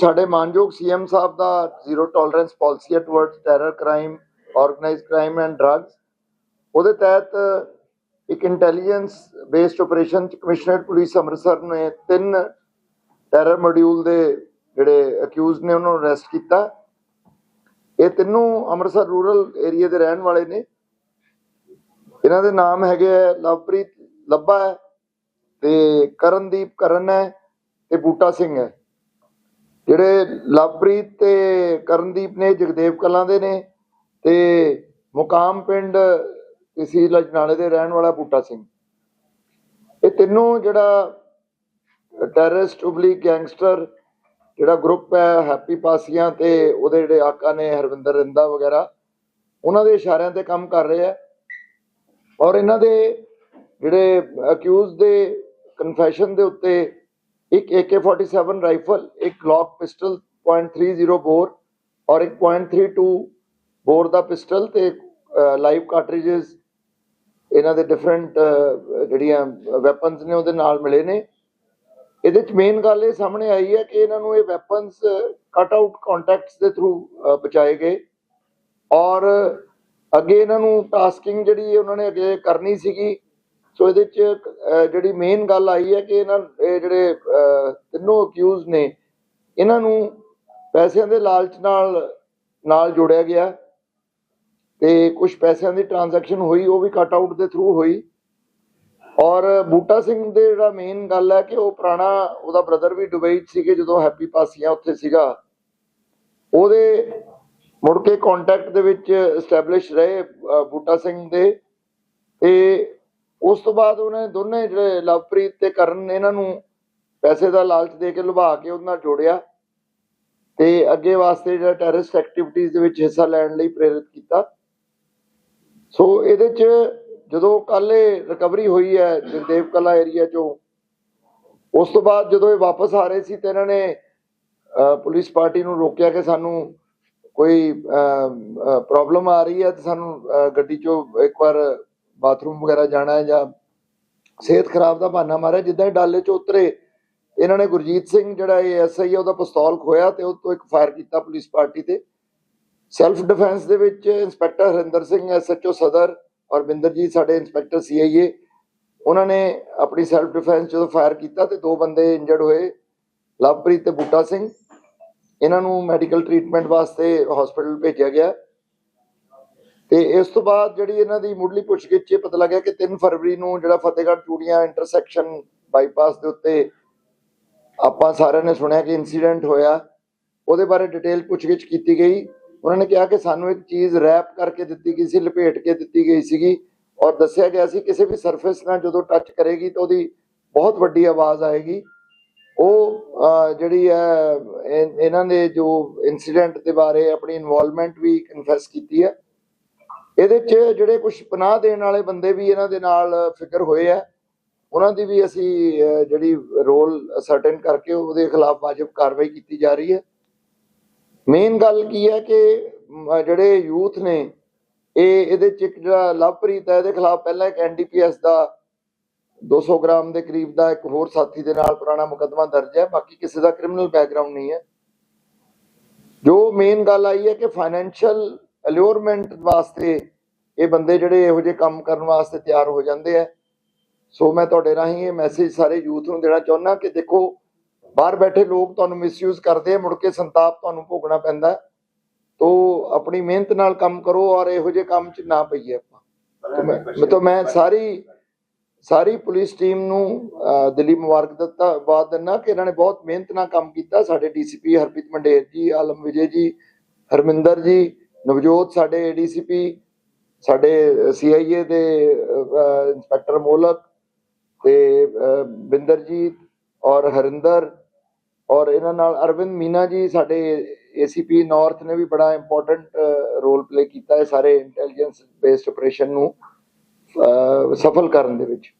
ਸਾਡੇ ਮਾਨਯੋਗ ਸੀਐਮ ਸਾਹਿਬ ਦਾ ਜ਼ੀਰੋ ਟੋਲਰੈਂਸ ਪਾਲਿਸੀ ਹੈ towards terror crime organised crime and drugs ਉਹਦੇ ਤਹਿਤ ਇੱਕ ਇੰਟੈਲੀਜੈਂਸ ਬੇਸਡ ਆਪਰੇਸ਼ਨ ਚ ਕਮਿਸ਼ਨਰੇਟ ਪੁਲਿਸ ਅੰਮ੍ਰਿਤਸਰ ਨੇ ਤਿੰਨ ਟੈਰਰ ਮੋਡਿਊਲ ਦੇ ਜਿਹੜੇ ਅਕਿਊਜ਼ ਨੇ ਉਹਨਾਂ ਨੂੰ ਅਰੈਸਟ ਕੀਤਾ। ਇਹ ਤਿੰਨੋਂ ਅੰਮ੍ਰਿਤਸਰ ਰੂਰਲ ਏਰੀਆ ਦੇ ਰਹਿਣ ਵਾਲੇ ਨੇ। ਇਹਨਾਂ ਦੇ ਨਾਮ ਹੈਗੇ ਆ ਲਵਪ੍ਰੀਤ ਲੱਭਾ ਹੈ ਤੇ ਕਰਨਦੀਪ ਕਰਨ ਹੈ ਤੇ ਬੂਟਾ ਸਿੰਘ ਹੈ। ਜਿਹੜੇ ਲਵਪ੍ਰੀਤ ਤੇ ਕਰਨਦੀਪ ਨੇ, ਜਗਦੇਵ ਕਲਾਂ ਦੇ ਨੇ ਤੇ ਮੁਕਾਮ ਪਿੰਡ ਤਹਿਸੀਲ ਅਜਨਾਲੇ ਦੇ ਰਹਿਣ ਵਾਲਾ ਬੂਟਾ ਸਿੰਘ। ਇਹ ਤਿੰਨੋਂ ਜਿਹੜਾ ਟੈਰਰਿਸਟ ਉਬਲੀ ਗੈਂਗਸਟਰ ਜਿਹੜਾ ਗਰੁੱਪ ਹੈ, ਹੈਪੀ ਪਾਸੀਆਂ ਤੇ ਉਹਦੇ ਜਿਹੜੇ ਆਕਾ ਨੇ, ਹਰਵਿੰਦਰ ਰਿੰਦਾ ਵਗੈਰਾ, ਉਹਨਾਂ ਦੇ ਇਸ਼ਾਰਿਆਂ ਤੇ ਕੰਮ ਕਰ ਰਹੇ ਆ ਔਰ ਇਹਨਾਂ ਦੇ ਜਿਹੜੇ ਅਕਿਊਜ਼ ਦੇ ਕਨਫੈਸ਼ਨ ਦੇ ਉੱਤੇ ਇੱਕ AK47 ਰਾਈਫਲ ਇੱਕ ਗਲੌਕ ਪਿਸਟਲ .30 ਬੋਰ ਔਰ ਇੱਕ .32 ਬੋਰ ਦਾ ਪਿਸਟਲ ਤੇ ਲਾਈਵ ਕਾਰਟ੍ਰਿਜਸ ਇਹਨਾਂ ਦੇ ਡਿਫਰੈਂਟ ਜਿਹੜੀਆਂ ਵੈਪਨਸ ਨੇ ਉਹਦੇ ਨਾਲ ਮਿਲੇ ਨੇ। ਇਹਦੇ ਚ ਮੇਨ ਗੱਲ ਇਹ ਸਾਹਮਣੇ ਆਈ ਹੈ ਕਿ ਇਹਨਾਂ ਨੂੰ ਇਹ ਵੈਪਨਸ ਕਟ ਆਊਟ ਕੰਟੈਕਟਸ ਦੇ ਥਰੂ ਬਚਾਏ ਗਏ। ਔਰ ਅੱਗੇ ਇਹਨਾਂ ਨੂੰ ਟਾਸਕਿੰਗ ਜਿਹੜੀ ਉਹਨਾਂ ਨੇ ਅੱਗੇ ਕਰਨੀ ਸੀਗੀ ਸੋ ਇਹਦੇ ਚ ਜਿਹੜੀ ਮੇਨ ਗੱਲ ਆਈ ਹੈ ਕਿ ਇਹਨਾਂ ਜਿਹੜੇ ਤਿੰਨੋਂ ਅਕਿਊਜ਼ ਨੇ, ਇਹਨਾਂ ਨੂੰ ਪੈਸਿਆਂ ਦੇ ਲਾਲਚ ਨਾਲ ਨਾਲ ਜੋੜਿਆ ਗਿਆ ਤੇ ਕੁਝ ਪੈਸਿਆਂ ਦੀ ਟ੍ਰਾਂਜੈਕਸ਼ਨ ਹੋਈ, ਉਹ ਵੀ ਕਟ ਆਊਟ ਦੇ ਥਰੂ ਹੋਈ। ਔਰ ਬੂਟਾ ਸਿੰਘ ਦੇ ਜਿਹੜਾ ਮੇਨ ਗੱਲ ਹੈ ਕਿ ਉਹ ਪੁਰਾਣਾ, ਉਹਦਾ ਬ੍ਰਦਰ ਵੀ ਦੁਬਈ 'ਚ ਸੀਗੇ, ਜਦੋਂ ਹੈਪੀ ਪਾਸੀਆਂ ਉੱਥੇ ਸੀਗਾ। ਉਹਦੇ ਮੁੜ ਕੇ ਕੰਟੈਕਟ ਦੇ ਵਿੱਚ ਐਸਟੈਬਲਿਸ਼ ਰਹੇ ਬੂਟਾ ਸਿੰਘ ਦੇ। ਤੇ ਉਸ ਤੋਂ ਬਾਅਦ ਉਹਨੇ ਦੋਨੇ ਜਿਹੜੇ ਲਵਪ੍ਰੀਤ ਤੇ ਕਰਨ ਨੇ ਇਹਨਾਂ ਨੂੰ ਪੈਸੇ ਦਾ ਲਾਲਚ ਦੇ ਕੇ ਲੁਭਾ ਕੇ ਉਹਨਾਂ ਨਾਲ ਜੋੜਿਆ ਤੇ ਅੱਗੇ ਵਾਸਤੇ ਜਿਹੜਾ ਟੈਰਰਿਸਟ ਐਕਟੀਵਿਟੀਜ਼ ਦੇ ਵਿੱਚ ਹਿੱਸਾ ਲੈਣ ਲਈ ਪ੍ਰੇਰਿਤ ਕੀਤਾ। ਸੋ ਇਹਦੇ ਚ ਜਦੋਂ ਕੱਲ ਰਿਕਵਰੀ ਹੋਈ ਹੈ ਜਗਦੇਵ ਕਲਾ ਏਰੀਆ ਚੋਂ, ਉਸ ਤੋਂ ਬਾਅਦ ਜਦੋਂ ਇਹ ਵਾਪਸ ਆ ਰਹੇ ਸੀ ਤੇ ਇਹਨਾਂ ਨੇ ਪੁਲਿਸ ਪਾਰਟੀ ਨੂੰ ਰੋਕਿਆ ਕਿ ਸਾਨੂੰ ਕੋਈ ਪ੍ਰੋਬਲਮ ਆ ਰਹੀ ਹੈ ਤੇ ਸਾਨੂੰ ਗੱਡੀ ਚੋਂ ਇੱਕ ਵਾਰ ਬਾਥਰੂਮ ਵਗੈਰਾ ਜਾਣਾ ਜਾਂ ਸਿਹਤ ਖਰਾਬ ਦਾ ਬਹਾਨਾ ਮਾਰਿਆ, ਜਿੱਦਾਂ ਹੀ ਡਾਲੇ ਚ ਉਤਰੇ, ਇਹਨਾਂ ਨੇ ਗੁਰਜੀਤ ਸਿੰਘ ਜਿਹੜਾ ਇਹ ਐਸਆਈ ਹੈ ਉਹਦਾ ਪਿਸਤੌਲ ਖੋਇਆ ਤੇ ਉਹ ਤੋਂ ਇੱਕ ਫਾਇਰ ਕੀਤਾ ਪੁਲਿਸ ਪਾਰਟੀ ਤੇ। ਸੈਲਫ ਡਿਫੈਂਸ ਦੇ ਵਿੱਚ ਇੰਸਪੈਕਟਰ ਹਰਿੰਦਰ ਸਿੰਘ ਐਸਐਚਓ ਸਦਰ ਔਰ ਬਿੰਦਰਜੀਤ ਸਾਡੇ ਇੰਸਪੈਕਟਰ ਸੀਆਈਏ ਉਹਨਾਂ ਨੇ ਆਪਣੀ ਸੈਲਫ ਡਿਫੈਂਸ ਜਦੋਂ ਫਾਇਰ ਕੀਤਾ ਤੇ ਦੋ ਬੰਦੇ ਇੰਜਰਡ ਹੋਏ, ਲਵਪ੍ਰੀਤ ਤੇ ਬੂਟਾ ਸਿੰਘ। ਇਹਨਾਂ ਨੂੰ ਮੈਡੀਕਲ ਟ੍ਰੀਟਮੈਂਟ ਵਾਸਤੇ ਹਸਪੀਟਲ ਭੇਜਿਆ ਗਿਆ। ਤੇ ਇਸ ਤੋਂ ਬਾਅਦ ਜਿਹੜੀ ਇਹਨਾਂ ਦੀ ਮੁੱਢਲੀ ਪੁੱਛਗਿੱਛ 'ਚ ਇਹ ਪਤਾ ਲੱਗਿਆ ਕਿ 3 ਫਰਵਰੀ ਨੂੰ ਜਿਹੜਾ ਫਤਿਹਗੜ੍ਹ ਚੂੜੀਆਂ ਇੰਟਰਸੈਕਸ਼ਨ ਬਾਈਪਾਸ ਦੇ ਉੱਤੇ ਆਪਾਂ ਸਾਰਿਆਂ ਨੇ ਸੁਣਿਆ ਕਿ ਇਨਸੀਡੈਂਟ ਹੋਇਆ, ਉਹਦੇ ਬਾਰੇ ਡਿਟੇਲ ਪੁੱਛਗਿੱਛ ਕੀਤੀ ਗਈ। ਉਹਨਾਂ ਨੇ ਕਿਹਾ ਕਿ ਸਾਨੂੰ ਇੱਕ ਚੀਜ਼ ਰੈਪ ਕਰਕੇ ਦਿੱਤੀ ਗਈ ਸੀ, ਲਪੇਟ ਕੇ ਦਿੱਤੀ ਗਈ ਸੀਗੀ ਔਰ ਦੱਸਿਆ ਗਿਆ ਸੀ ਕਿਸੇ ਵੀ ਸਰਫੇਸ ਨਾਲ ਜਦੋਂ ਟੱਚ ਕਰੇਗੀ ਤਾਂ ਉਹਦੀ ਬਹੁਤ ਵੱਡੀ ਆਵਾਜ਼ ਆਏਗੀ। ਉਹ ਜਿਹੜੀ ਹੈ ਇਹਨਾਂ ਨੇ ਜੋ ਇਨਸੀਡੈਂਟ ਦੇ ਬਾਰੇ ਆਪਣੀ ਇਨਵੋਲਵਮੈਂਟ ਵੀ ਕਨਫੈਸ ਕੀਤੀ ਹੈ। ਇਹਦੇ 'ਚ ਜਿਹੜੇ ਕੁਝ ਪਨਾਹ ਦੇਣ ਵਾਲੇ ਬੰਦੇ ਵੀ ਇਹਨਾਂ ਦੇ ਨਾਲ ਫਿਕਰ ਹੋਏ ਆ, ਉਹਨਾਂ ਦੀ ਵੀ ਅਸੀਂ ਜਿਹੜੀ ਰੋਲ ਸਰਟਨ ਕਰਕੇ ਉਹਦੇ ਖਿਲਾਫ ਵਾਜਬ ਕਾਰਵਾਈ ਕੀਤੀ ਜਾ ਰਹੀ ਹੈ। ਮੇਨ ਗੱਲ ਕੀ ਹੈ ਕਿ ਜਿਹੜੇ ਯੂਥ ਨੇ, ਇਹ ਇਹਦੇ ਚ ਇੱਕ ਜਿਹੜਾ ਲਵਪ੍ਰੀਤ ਹੈ, ਇਹਦੇ ਖਿਲਾਫ ਪਹਿਲਾਂ ਇੱਕ ਐਨਡੀਪੀਐਸ ਦਾ 200 ਗ੍ਰਾਮ ਦੇ ਕਰੀਬ ਦਾ ਇੱਕ ਹੋਰ ਸਾਥੀ ਦੇ ਨਾਲ ਪੁਰਾਣਾ ਮੁਕੱਦਮਾ ਦਰਜ ਹੈ, ਬਾਕੀ ਕਿਸੇ ਦਾ ਕ੍ਰਿਮੀਨਲ ਬੈਕਗ੍ਰਾਉਂਡ ਨਹੀਂ ਹੈ। ਜੋ ਮੇਨ ਗੱਲ ਆਈ ਹੈ ਕਿ ਫਾਈਨੈਂਸ਼ੀਅਲ ਅਲਿਓਰਮੈਂਟ ਵਾਸਤੇ ਇਹ ਬੰਦੇ ਜਿਹੜੇ ਇਹੋ ਜਿਹੇ ਕੰਮ ਕਰਨ ਵਾਸਤੇ ਤਿਆਰ ਹੋ ਜਾਂਦੇ ਆ। ਸੋ ਮੈਂ ਤੁਹਾਡੇ ਰਾਹੀਂ ਇਹ ਮੈਸੇਜ ਸਾਰੇ ਯੂਥ ਨੂੰ ਦੇਣਾ ਚਾਹੁੰਦਾ ਕਿ ਦੇਖੋ, ਬਾਹਰ ਬੈਠੇ ਲੋਕ ਤੁਹਾਨੂੰ ਮਿਸਯੂਜ਼ ਕਰਦੇ ਆ, ਮੁੜ ਕੇ ਸੰਤਾਪ ਤੁਹਾਨੂੰ ਭੋਗਣਾ ਪੈਂਦਾ। ਤੋ ਆਪਣੀ ਮਿਹਨਤ ਨਾਲ ਕੰਮ ਕਰੋ ਔਰ ਇਹੋ ਜਿਹੇ ਕੰਮ 'ਚ ਨਾ ਪਈਏ ਆਪਾਂ। ਤੋ ਮੈਂ ਤਾਂ ਮੈਂ ਸਾਰੀ ਸਾਰੀ ਪੁਲਿਸ ਟੀਮ ਨੂੰ ਦਿੱਲੀ ਮੁਬਾਰਕ ਦਿੱਤਾ ਬਾਦ ਦਿੰਦਾ ਕਿ ਇਹਨਾਂ ਨੇ ਬਹੁਤ ਮਿਹਨਤ ਨਾਲ ਕੰਮ ਕੀਤਾ। ਸਾਡੇ ਡੀਸੀਪੀ ਹਰਪ੍ਰੀਤ ਮੰਡੇਰ ਜੀ, ਆਲਮ ਵਿਜੇ ਜੀ, ਹਰਮਿੰਦਰ ਜੀ ਨਵਜੋਤ, ਸਾਡੇ ਏਡੀਸੀਪੀ ਸਾਡੇ ਸੀਆਈਏ ਦੇ ਇੰਸਪੈਕਟਰ ਮੋਲਕ ਤੇ ਬਿੰਦਰਜੀਤ ਔਰ ਹਰਿੰਦਰ ਔਰ ਇਹਨਾਂ ਨਾਲ ਅਰਵਿੰਦ ਮੀਨਾ ਜੀ, ਸਾਡੇ ਏਸੀਪੀ ਨਾਰਥ ਨੇ ਵੀ ਬੜਾ ਇੰਪੋਰਟੈਂਟ ਰੋਲ ਪਲੇ ਕੀਤਾ ਹੈ ਸਾਰੇ ਇੰਟੈਲੀਜੈਂਸ ਬੇਸਡ ਆਪਰੇਸ਼ਨ ਨੂੰ ਸਫਲ ਕਰਨ ਦੇ ਵਿੱਚ।